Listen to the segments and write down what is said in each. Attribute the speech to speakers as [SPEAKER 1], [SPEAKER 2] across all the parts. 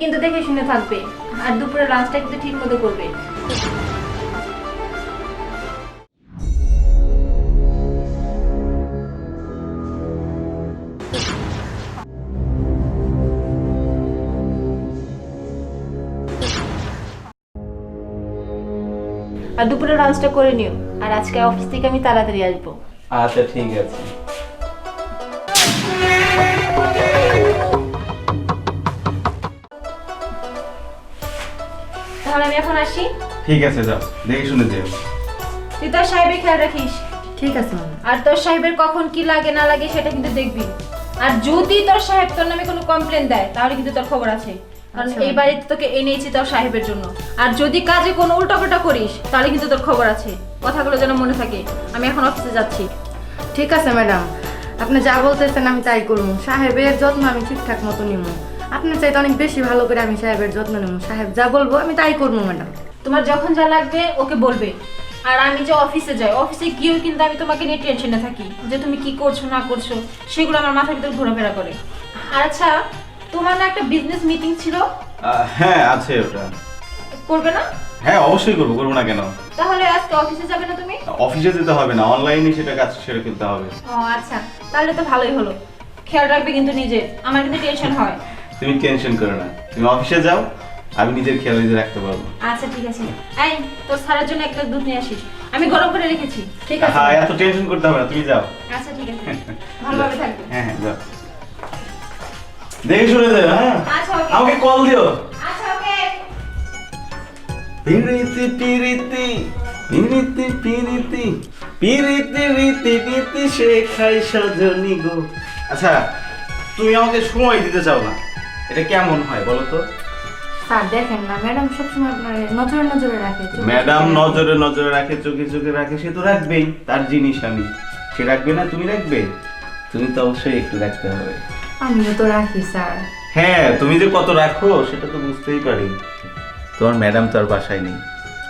[SPEAKER 1] কিন্তু দেখে শুনে থাকবে। আর দুপুরে লাঞ্চটা কিন্তু ঠিক মতো করবে। আর দুপুরে লাঞ্চটা করে নিও। আর আজকে অফিস থেকে আমি তাড়াতাড়ি আসব।
[SPEAKER 2] আচ্ছা ঠিক আছে।
[SPEAKER 1] তাহলে আমি এখন আসি।
[SPEAKER 2] ঠিক আছে যাও। দেখে শুনে যেও।
[SPEAKER 1] তুই তোর সাহেবের খেয়াল রাখিস।
[SPEAKER 3] ঠিক আছে
[SPEAKER 1] আর তোর সাহেবের কখন কি লাগে না লাগে সেটা কিন্তু দেখবি। আর যদি তোর সাহেব তোর নামে কোনো কমপ্লেন দেয় তাহলে কিন্তু তোর খবর আছে। কারণ
[SPEAKER 3] আচ্ছা।
[SPEAKER 1] এই বাড়িতে তোকে এনেছি তোর সাহেবের জন্য। আর যদি কাজে কোনো উল্টাপাল্টা করিস তাহলে কিন্তু তোর খবর আছে। কথাগুলো যেন মনে থাকে। আমি এখন অফিসে যাচ্ছি।
[SPEAKER 3] ঠিক আছে ম্যাডাম। আপনি যা বলতেছেন আমি তাই করব। সাহেবের যত্ন আমি ঠিকঠাক মতো নিব। আপনার চাইতে অনেক বেশি ভালো করে আমি সাহেবের যত্ন নেব। সাহেব যা বলব আমি তাই করব ম্যাডাম।
[SPEAKER 1] তোমার যখন যা লাগবে ওকে বলবে। আর আমি যে অফিসে যাই অফিসে গিয়েও কিন্তু আমি তোমাকে নিয়ে টেনশনে থাকি যে তুমি কি করছ না করছ সেগুলো আমার মাথার ভিতর ঘোরাফেরা করে। আর আচ্ছা তোমার না একটা বিজনেস মিটিং ছিল?
[SPEAKER 2] হ্যাঁ আছে ওটা।
[SPEAKER 1] করবে না?
[SPEAKER 2] হ্যাঁ অবশ্যই করব করব না কেন?
[SPEAKER 1] তাহলে আজকে অফিসে যাবে না তুমি?
[SPEAKER 2] অফিসে যেতে হবে না অনলাইনে সেটা কাজ সেরে ফেলতে হবে।
[SPEAKER 1] ও আচ্ছা। তাহলে তো ভালোই হলো। খেয়াল রাখবে কিন্তু নিজে আমার কিন্তু টেনশন হয়।
[SPEAKER 2] তুমি টেনশন করো না। তুমি অফিসে যাও আমি নিজের খেয়াল নিজে রাখতে পারব।
[SPEAKER 1] আচ্ছা ঠিক আছে। এই তোর সারার জন্য একটা দুধ নিয়ে আসিস। আমি গরম করে রেখেছি ঠিক আছে?
[SPEAKER 2] হ্যাঁ এত টেনশন করতে হবে না তুমি যাও।
[SPEAKER 1] আচ্ছা ঠিক আছে। ভালোভাবে থাকবে।
[SPEAKER 2] হ্যাঁ হ্যাঁ যাও। দেখে শুনে যাও হ্যাঁ?
[SPEAKER 1] আচ্ছা
[SPEAKER 2] আমাকে কল দিও।
[SPEAKER 1] আচ্ছা ওকে।
[SPEAKER 2] পিরিতি পিরিতি পিরিতি পিরিতি পিরিতি রীতি রীতি শেখাই সজনী গো। আচ্ছা তুমি আমাকে সময় দিতে চাও না। এটা কেমন হয় বলো তো?
[SPEAKER 3] স্যার দেখেন না ম্যাডাম সবসময় আপনার নজরে নজরে রাখে
[SPEAKER 2] ম্যাডাম নজরে নজরে রাখে চোখে চোখে রাখে সে তো রাখবেই তার জিনিস আমি। সে রাখবে না তুমি রাখবে? তুমি তো অবশ্যই একটু রাখতে হবে।
[SPEAKER 3] আমিও তো রাখি স্যার।
[SPEAKER 2] হ্যাঁ তুমি যে কত রাখো সেটা তো বুঝতেই পারি। তোমার ম্যাডাম তো আর বাসায় নেই।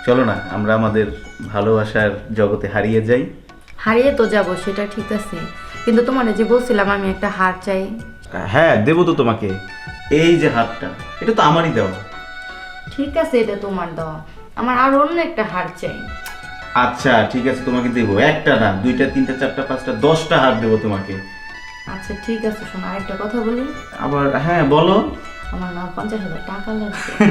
[SPEAKER 2] চলো না আমরা আমাদের ভালোবাসার জগতে হারিয়ে যাই।
[SPEAKER 3] হারিয়ে তো যাব সেটা ঠিক আছে। কিন্তু তোমার যে বলছিলাম আমি একটা হার চাই।
[SPEAKER 2] হ্যাঁ দেবো তো তোমাকে। এই যে হাতটা এটা তো আমারই দেওয়া।
[SPEAKER 3] ঠিক আছে এটা তোমার দেওয়া। আমার আর অন্য একটা হার চাই।
[SPEAKER 2] আচ্ছা ঠিক আছে তোমাকে দেবো। একটা না দুইটা তিনটা চারটা পাঁচটা দশটা হার দেবো তোমাকে।
[SPEAKER 3] আচ্ছা ঠিক আছে শোনো আরেকটা কথা বলি।
[SPEAKER 2] আবার হ্যাঁ বলো।
[SPEAKER 3] আমার না পঞ্চাশ হাজার টাকা লাগবে।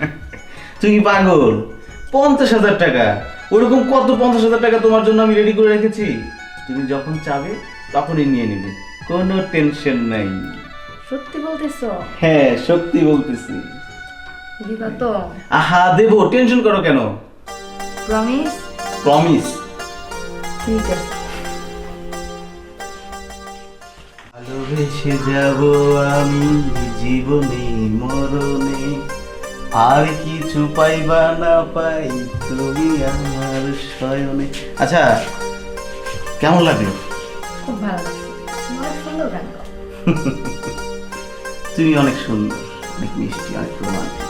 [SPEAKER 2] তুমি পাগল? পঞ্চাশ হাজার টাকা? ওরকম কত পঞ্চাশ হাজার টাকা তোমার জন্য আমি রেডি করে রেখেছি? তুমি যখন চাবে তখনই নিয়ে নেবে। কোনো টেনশন নাই।
[SPEAKER 3] সত্যি বলতেছো?
[SPEAKER 2] হ্যাঁ সত্যি বলতেছি।
[SPEAKER 3] দিবা তো।
[SPEAKER 2] আহা দেবো টেনশন করো কেন?
[SPEAKER 3] প্রমিস
[SPEAKER 2] প্রমিস
[SPEAKER 3] ঠিক আছে।
[SPEAKER 2] ভালোবেসে যাব আমি জীবনে মরণে। আর কিছু পাইবা না পাই তুমি আমার শয়নে। আচ্ছা কেমন লাগল?
[SPEAKER 3] খুব ভালো লাগছে। সুন্দর গান
[SPEAKER 2] তুমি অনেক সুন্দর অনেক মিষ্টি অনেক রোমান্টিক।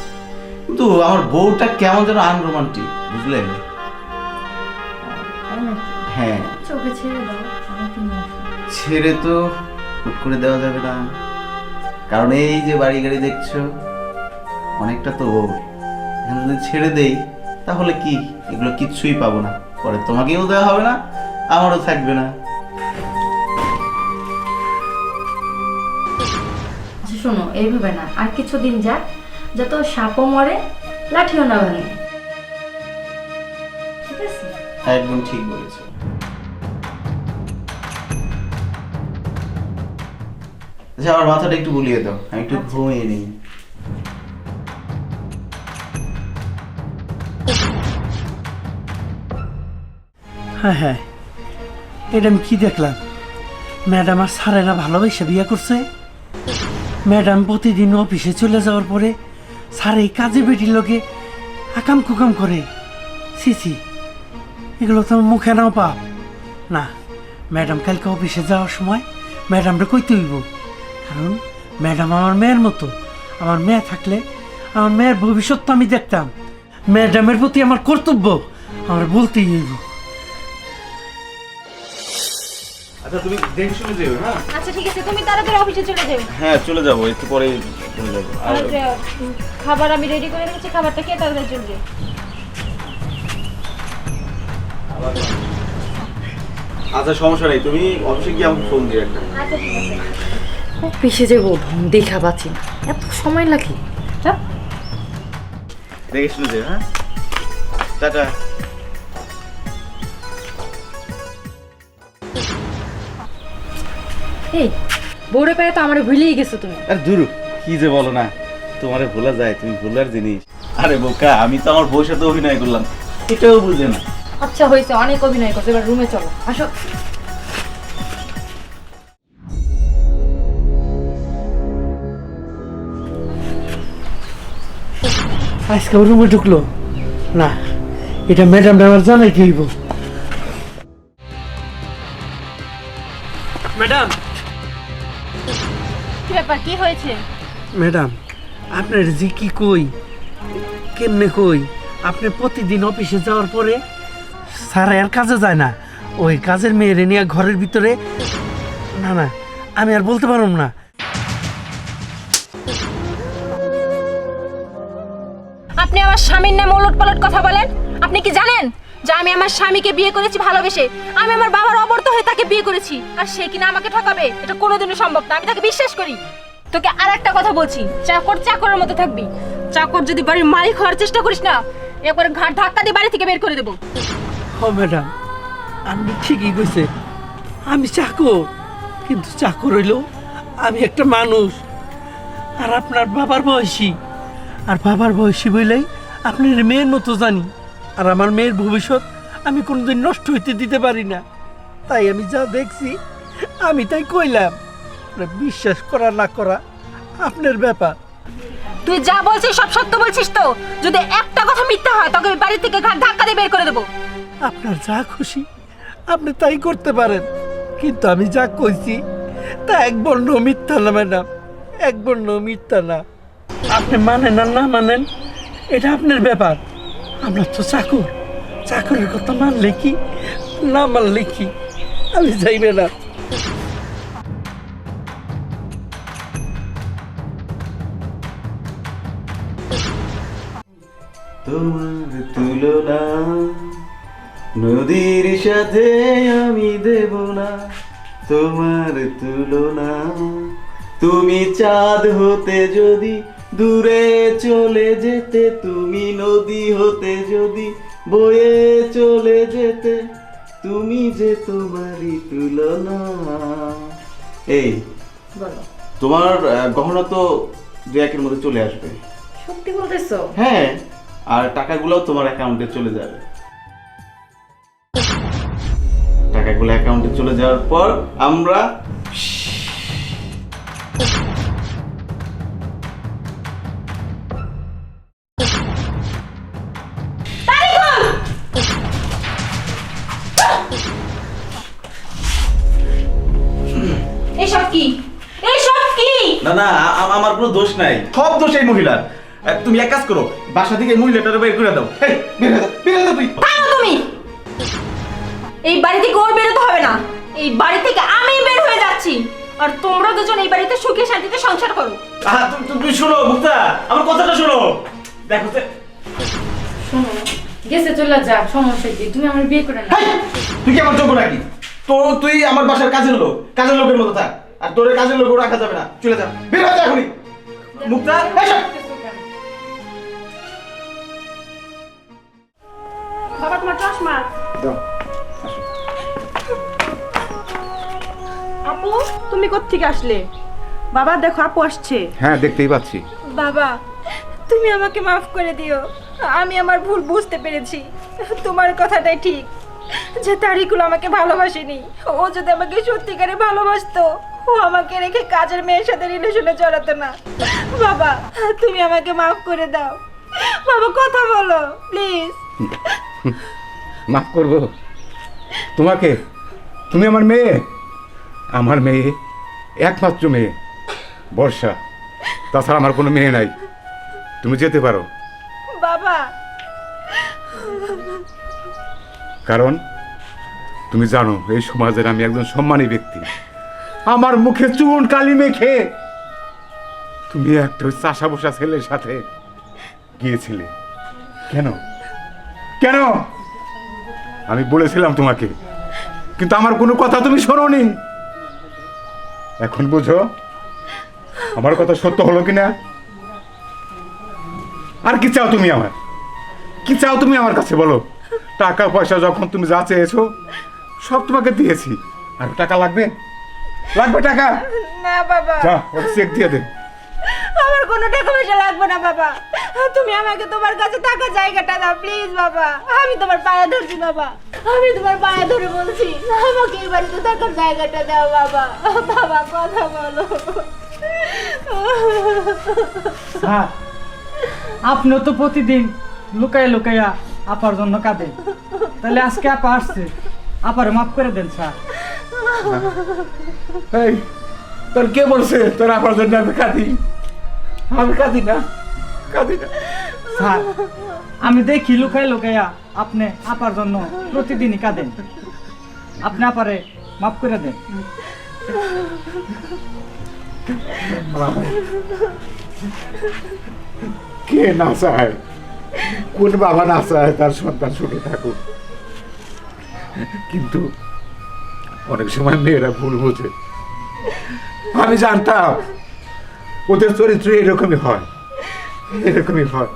[SPEAKER 2] কিন্তু আমার বউটা কেমন যেন আনরোমান্টিক বুঝলে
[SPEAKER 3] তাই
[SPEAKER 2] হ্যাঁ।
[SPEAKER 3] চোখে ছেড়ে দাও
[SPEAKER 2] ছেড়ে তো হুট করে দেওয়া যাবে না। কারণ এই যে বাড়ি গাড়ি দেখছ অনেকটা তো ওর এখন যদি ছেড়ে দেই তাহলে কি? এগুলো কিচ্ছুই পাবো না। পরে তোমাকেও দেওয়া হবে না আমারও থাকবে না।
[SPEAKER 3] শোনো এইভাবে না। আর কিছুদিন যাক যত সাপও মরে লাঠিও না ভাঙে। ঠিক আছে?
[SPEAKER 2] একদম ঠিক বলেছ। আচ্ছা আমার মাথাটা একটু বুলিয়ে দাও। আমি একটু ঘুমিয়ে নিই।
[SPEAKER 4] হ্যাঁ হ্যাঁ। এটা আমি কি দেখলাম? ম্যাডাম আর স্যারেরা ভালোবেসে বিয়ে করছে? ম্যাডাম প্রতিদিন অফিসে চলে যাওয়ার পরে স্যার এই কাজে বেটির লোকে আকাম কুকাম করে। সি সি এগুলো তো মুখে নাও পাপ না, ম্যাডাম কালকে অফিসে যাওয়ার সময় ম্যাডামটা কইতে হইব। কারণ ম্যাডাম আমার মেয়ের মতো। আমার মেয়ে থাকলে আমার মেয়ের ভবিষ্যৎ তো আমি দেখতাম। ম্যাডামের প্রতি আমার কর্তব্য, আমার বলতেই হইব।
[SPEAKER 2] আচ্ছা তুমি দেখে শুনে যেও হ্যাঁ?
[SPEAKER 1] আচ্ছা ঠিক আছে তুমি তাড়াতাড়ি অফিসে চলে যাও।
[SPEAKER 2] হ্যাঁ চলে যাব একটু পরে চলে যাব।
[SPEAKER 1] আর খাবার আমি রেডি করে রেখেছি খাবারটা খেয়ে তাড়াতাড়ি চলবে
[SPEAKER 2] আচ্ছা সমস্যা নেই তুমি অফিসে গিয়ে আমাকে ফোন দিয়ে একটা।
[SPEAKER 1] আচ্ছা ঠিক আছে।
[SPEAKER 3] অফিসে যাব দেখা পাচ্ছি না। এত সময় লাগে।
[SPEAKER 2] দেখে শুনে যে হ্যাঁ? টাটা।
[SPEAKER 3] এই বউরে পায়ে তো আমার ভুলেই গেছো তুমি।
[SPEAKER 2] আর দূর কি যে বলো না তোমারে ভোলা যায় তুমি ভুলার জিনিস। আরে বোকা আমি তো আমার বউর সাথে অভিনয় করলাম এটাও বুঝে না।
[SPEAKER 3] আচ্ছা হয়েছে অনেক অভিনয় করছ এবার রুমে চলো আসো।
[SPEAKER 4] আজকে রুমে ঢুকলো। না এটা ম্যাডাম আমার জানাই কি হইব?
[SPEAKER 1] কি ব্যাপার? কি হয়েছে?
[SPEAKER 4] ম্যাডাম আপনার যে কি কই? কেমনে কই? আপনি প্রতিদিন অফিসে যাওয়ার পরে স্যার আর কাজে যায় না। ওই কাজের মেয়েরে নিয়ে ঘরের ভিতরে না না আমি আর বলতে পারব না।
[SPEAKER 1] আপনি আমার স্বামীর নামে ওলট পালট কথা বলেন? আপনি কি জানেন? যে আমি আমার স্বামীকে বিয়ে করেছি ভালোবেসে। আমি আমার বাবার অবর্ত হয়ে তাকে বিয়ে করেছি। আর সে কিনা আমাকে ঠকাবে, এটা কোনোদিনও সম্ভব না। আমি তাকে বিশ্বাস করি। তোকে আর একটা কথা বলছি, চাকর চাকরের মতো থাকবি। চাকর যদি বাড়ির মালিক হওয়ার চেষ্টা করিস না, একবার ঘাট ধাক্কা দিয়ে বাড়ি থেকে বের করে দেবো।
[SPEAKER 4] ও ম্যাডাম, আপনি ঠিকই কইছে আমি চাকর, কিন্তু চাকর হইল আমি একটা মানুষ। আর আপনার বাবার বয়সী। আর বাবার বয়সী বইলেই আপনার মেয়ের মতো জানি। আর আমার মেয়ের ভবিষ্যৎ আমি কোনোদিন নষ্ট হইতে দিতে পারি না। তাই আমি যা দেখছি আমি তাই কইলাম। বিশ্বাস করা না করা আপনার ব্যাপার।
[SPEAKER 1] তুই যা বলছিস সব সত্য বলছিস তো? যদি একটা কথা মিথ্যা হয় তোকে বাড়ি থেকে ঘাট ধাক্কা দিয়ে বের করে দেবো।
[SPEAKER 4] আপনার যা খুশি আপনি তাই করতে পারেন। কিন্তু আমি যা কইছি তা এক বর্ণ মিথ্যা না ম্যাডাম। এক বর্ণ মিথ্যা না। আপনি মানেন আর না মানেন এটা আপনার ব্যাপার। আমরা তো চাকর। চাকরের কথা মানলে কি? না মানলে কি? আমি যাই ম্যাডাম
[SPEAKER 2] তোমার তুলনা নদীর সাথে আমি দেব না। তোমার তুলনা, তুমি চাঁদ হতে যদি দূরে চলে যেতে তুমি নদী হতে যদি বয়ে চলে যেতে তুমি যে তোমারই তুলনা। এই
[SPEAKER 3] বলো।
[SPEAKER 2] তোমার গহনা তো দু একের মধ্যে চলে আসবে।
[SPEAKER 3] সত্যি বলতেছো?
[SPEAKER 2] হ্যাঁ আর টাকাগুলোও তোমার অ্যাকাউন্টে চলে যাবে। টাকাগুলো অ্যাকাউন্টে চলে যাওয়ার পর আমরা না আ- আমার কোনো দোষ নাই। সব দোষ এই মহিলার। আহ, তুমি এক কাজ করো বাসা থেকে এই মহিলাটারে বের করে দাও। এই বের হয়ে দাও বের হয়ে দাও তুই।
[SPEAKER 1] থামো তুমি! এই বাড়ি থেকে ওর বেরোতে হবে না। এই বাড়ি থেকে আমি বের হয়ে যাচ্ছি। আর তোমরা দুজন এই বাড়িতে সুখে শান্তিতে সংসার করো।
[SPEAKER 2] আহা, তুমি- তুমি- তুমি শোনো মুক্তা আমার কথাটা শোনো। দেখো যে-
[SPEAKER 3] শোনো গেছে চলে যা সমস্যা কি? তুমি আমার বিয়ে করে না
[SPEAKER 2] তুই কি আমার যোগ্য নাকি? তো তুই আমার বাসার কাজের লোক কাজের লোকের মতো থাক। আর তোর কাজের লোক রাখা যাবে না। চলে যা। বের হয়ে যা এখনই। মুক্তা
[SPEAKER 1] বাবা তোমার চশমা?
[SPEAKER 2] দাও,
[SPEAKER 5] আপু তুমি কোত্থেকে আসলে? বাবা দেখো আপু আসছে।
[SPEAKER 6] হ্যাঁ দেখতেই পাচ্ছি।
[SPEAKER 1] বাবা তুমি আমাকে মাফ করে দিও। আমি আমার ভুল বুঝতে পেরেছি। তোমার কথাটাই ঠিক। যে তারিকুল আমাকে ভালোবাসেনি। ও যদি আমাকে সত্যিকারে ভালোবাসতো। ও আমাকে রেখে কাজের মেয়ের সাথে রিলেশনে জড়াতো না। বাবা তুমি আমাকে মাফ করে দাও। বাবা কথা বলো প্লিজ।
[SPEAKER 6] মাফ করব? তোমাকে? তুমি আমার মেয়ে? আমার মেয়ে একমাত্র মেয়ে বর্ষা। তাছাড়া আমার কোনো মেয়ে নাই। তুমি যেতে পারো।
[SPEAKER 1] বাবা।
[SPEAKER 6] কারণ তুমি জানো এই সমাজের আমি একজন সম্মানী ব্যক্তি। আমার মুখে চুন কালি মেখে। তুমি একটা চাষা বসা ছেলের সাথে গিয়েছিলে। কেন? কেন? আমি বলেছিলাম তোমাকে, কিন্তু আমার কোনো কথা তুমি শোনোনি। এখন বুঝো, আমার কথা সত্য হলো কিনা? আর কি চাও তুমি আমার? কি চাও তুমি আমার কাছে বলো? টাকা পয়সা যখন তুমি যা চেয়েছো, সব তোমাকে দিয়েছি। আর টাকা লাগবে? লাগবে টাকা?
[SPEAKER 1] না বাবা।
[SPEAKER 6] যা ওটা চেক দিয়ে দে।
[SPEAKER 1] আমার কোনো টাকা পয়সা লাগবে না বাবা। তুমি আমাকে তোমার কাছে টাকা জায়গাটা দাও প্লিজ বাবা। আমি তোমার পায়ে ধরছি বাবা। আমি তোমার পায়ে ধরে বলছি আমাকে এই বাড়িতে থাকার জায়গাটা দাও বাবা। বাবা কথা বলো।
[SPEAKER 7] স্যার আপনিও তো প্রতিদিন লুকাই লুকাইয়া আপার জন্য কাঁদে তাহলে আজকে আপা আসছে। আপার মাফ করে দেন স্যার।
[SPEAKER 6] এই তোর কে বলছে তোর আমার জন্য আমি কাঁদি? আমি কাঁদি না কাঁদি না।
[SPEAKER 7] স্যার আমি দেখি লুকাই লুকাইয়া আপনি আপার জন্য প্রতিদিনই কাঁদেন। আপনি আপারে মাফ করে দেন।
[SPEAKER 6] কে না চায়? কোন বাবা না চায় তার সন্তান সুখে থাকুক। কিন্তু অনেক সময় মেয়েরা ভুল বোঝে। আমি জানতাম, ওদের চরিত্র এরকমই হয়। এরকমই হয়।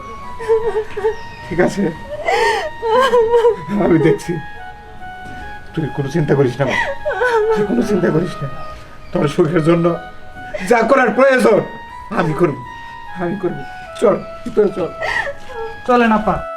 [SPEAKER 6] ঠিক আছে? আমি দেখছি। তুই কোনো চিন্তা করিস না তুই কোনো চিন্তা করিস না। তোর সুখের জন্য যা করার প্রয়োজন, আমি করব। আমি করব। চল তুই চল।
[SPEAKER 7] চলেন আপা।